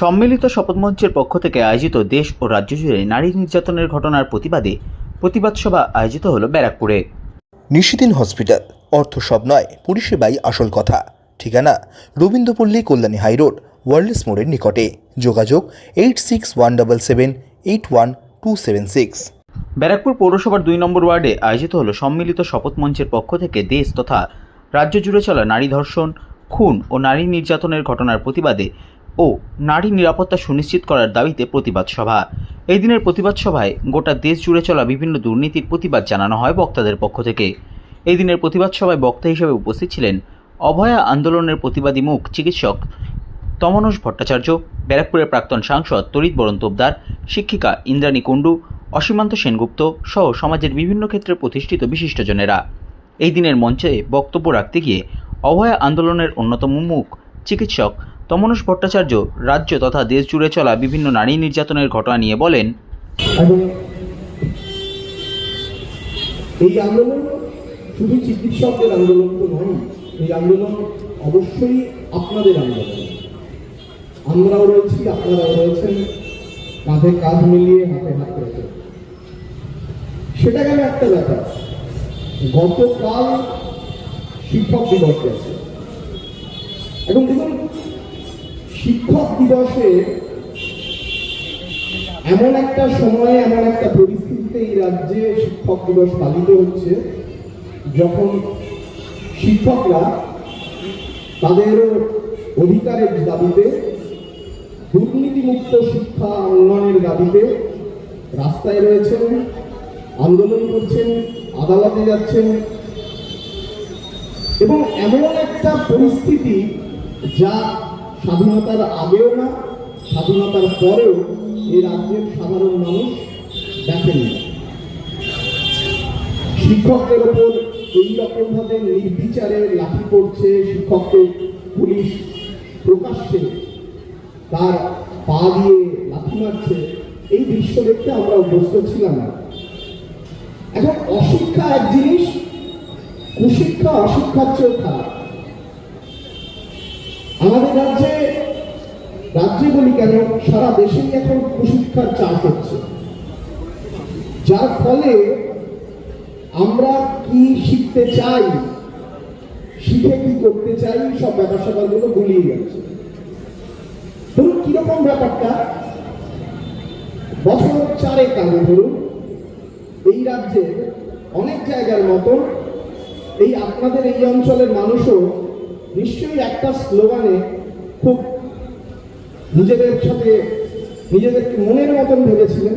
সম্মিলিত শপথমঞ্চের পক্ষ থেকে আয়োজিত দেশ ও রাজ্য জুড়ে নারী নির্যাতনের ঘটনার প্রতিবাদে প্রতিবাদ সভা আয়োজিত হলো ব্যারাকপুরে। নিশিদিন হসপিটাল অর্থ সব নয় পরিষেবাই আসল কথা। ঠিকানা রবীন্দ্রপল্লী কল্যাণী হাইরোড ওয়ার্ল্ডস মোড়ের নিকটে। যোগাযোগ eight six one double seven eight one two seven six. Barrackpore পৌরসভার দুই নম্বর ওয়ার্ডে আয়োজিত হলো সম্মিলিত শপথ মঞ্চের পক্ষ থেকে দেশ তথা রাজ্য জুড়ে চলা নারী ধর্ষণ খুন ও নারী নির্যাতনের ঘটনার প্রতিবাদে ও নারী নিরাপত্তা সুনিশ্চিত করার দাবিতে প্রতিবাদ সভা। এই দিনের প্রতিবাদ সভায় গোটা দেশ জুড়ে চলা বিভিন্ন দুর্নীতির প্রতিবাদ জানানো হয় বক্তাদের পক্ষ থেকে। এই দিনের প্রতিবাদ সভায় বক্তা হিসেবে উপস্থিত ছিলেন অভয়া আন্দোলনের প্রতিবাদী মুখ চিকিৎসক তমনস ভট্টাচার্য, ব্যারাকপুরের প্রাক্তন সাংসদ তরিত বরণ তোপদার, শিক্ষিকা ইন্দ্রাণী কুণ্ডু, অসীমান্ত সেনগুপ্ত সহ সমাজের বিভিন্ন ক্ষেত্রে প্রতিষ্ঠিত বিশিষ্টজনেরা। এই দিনের মঞ্চে বক্তব্য রাখতে গিয়ে অভয়া আন্দোলনের অন্যতম মুখ চিকিৎসক তমনস ভট্টাচার্য রাজ্য তথা দেশ জুড়ে চলা বিভিন্ন নারী নির্যাতনের ঘটনা নিয়ে বলেন এই আন্দোলন শুধু চিকিৎসকদের আন্দোলন তো নয়, এই আন্দোলন অবশ্যই আপনাদের আন্দোলন। আমরাও রয়েছি, আপনারাও রয়েছেন, কাঁধে কাঁধ মিলিয়ে হাতে হাত রেখে। সেটা গেল একটা ব্যাপার, গতকাল শিক্ষক দিবস গেছে এখন দেখুন শিক্ষক দিবসে এমন একটা সময়ে, এমন একটা পরিস্থিতিতে এই রাজ্যে শিক্ষক দিবস পালিত হচ্ছে, যখন শিক্ষকরা তাদের অধিকারের দাবিতে, দুর্নীতিমুক্ত শিক্ষা উন্নয়নের দাবিতে রাস্তায় রয়েছেন, আন্দোলন করছেন, আদালতে যাচ্ছেন এবং এমন একটা পরিস্থিতি যা স্বাধীনতার আগেও না, স্বাধীনতার পরেও এই রাজ্যের সাধারণ মানুষ দেখেনি। শিক্ষকদের ওপর এই রকম ভাবে নির্বিচারে লাঠি পড়ছে শিক্ষককে পুলিশ প্রকাশ্যে। তার পা দিয়ে লাঠি মারছে, এই দৃশ্য দেখতে আমরা অভ্যস্ত ছিলাম। না এখন অশিক্ষা এক জিনিস, কুশিক্ষা অশিক্ষার চেয়েও খারাপ। আমাদের রাজ্যে রাজ্যে বলি কেন সারা দেশেই এখন কুশিক্ষার চাষ হচ্ছে? যার ফলে আমরা কি শিখতে চাই, শিখে কি করতে চাই, সব ব্যাপার স্যাপারগুলো গুলিয়ে যাচ্ছে। ধরুন, কীরকম ব্যাপারটা? বছর চারেক আগে ধরুন, এই রাজ্যের অনেক জায়গার মতো এই আপনাদের এই অঞ্চলের মানুষও নিশ্চয়ই একটা স্লোগানে খুব নিজেদের সাথে, নিজেদেরকে মনের মতন ভেবেছিলেন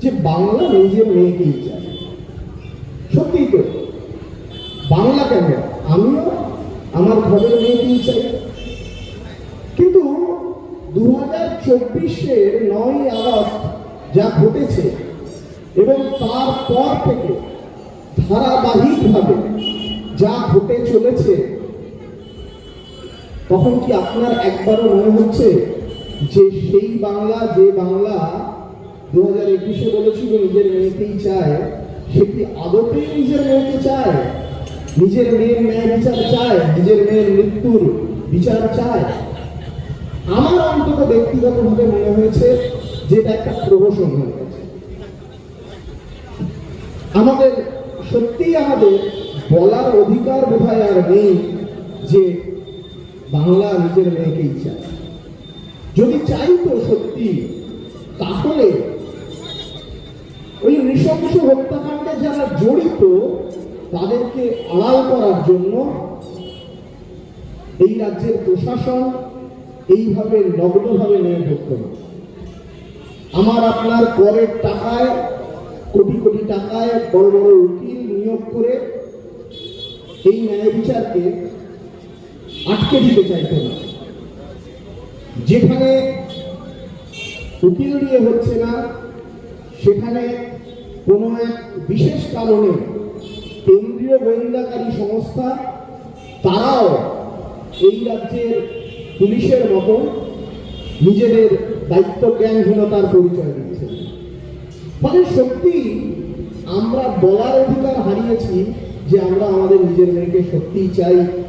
যে বাংলা নিজের মেয়েকেই চায়। সত্যিই তো, বাংলা কেন? আমিও আমার ঘরের মেয়েকেই চাই। কিন্তু দু হাজার চব্বিশের নয় আগস্ট যা ঘটেছে এবং তারপর থেকে ধারাবাহিকভাবে যা ঘটে চলেছে তখন কি আপনার একবারও মনে হচ্ছে যে সেই বাংলা, যে বাংলা দু হাজার একুশে বলেছিল নিজের মেয়েকেই চায়, সে কি আদতেই নিজের মেয়েকে চায়? নিজের মেয়ের ন্যায় বিচার চায়? নিজের মেয়ের মৃত্যুর বিচার চায়? আমার অন্তত ব্যক্তিগতভাবে মনে হয়েছে যে এটা একটা প্রহসন হয়ে গেছে। আমাদের, সত্যিই আমাদের বলার অধিকার বোধহয় আর নেই যে বাংলা নিজের মেয়েকেই চায় যদি চাই তো সত্যি, তাহলে ওই নৃশংস হত্যাকাণ্ডে যারা জড়িত, তাদেরকে আড়াল করার জন্য এই রাজ্যের প্রশাসন এইভাবে নগ্নভাবে নিয়ে ধরত না আমার আপনার করের টাকায়, কোটি কোটি টাকায় বড় বড় উকিল নিয়োগ করে এই ন্যায় বিচারকে আটকে দিতে চাইতো না। যেখানে উকিল হচ্ছে না, সেখানে কোনো এক বিশেষ কারণে কেন্দ্রীয় গোয়েন্দাকারী সংস্থা, তারাও এই রাজ্যের পুলিশের মতো নিজেদের দায়িত্ব জ্ঞানহীনতার পরিচয় দিচ্ছে। ফলে সত্যি আমরা বলার অধিকার হারিয়েছি যে আমরা আমাদের নিজের মেয়েকে সত্যিই চাই।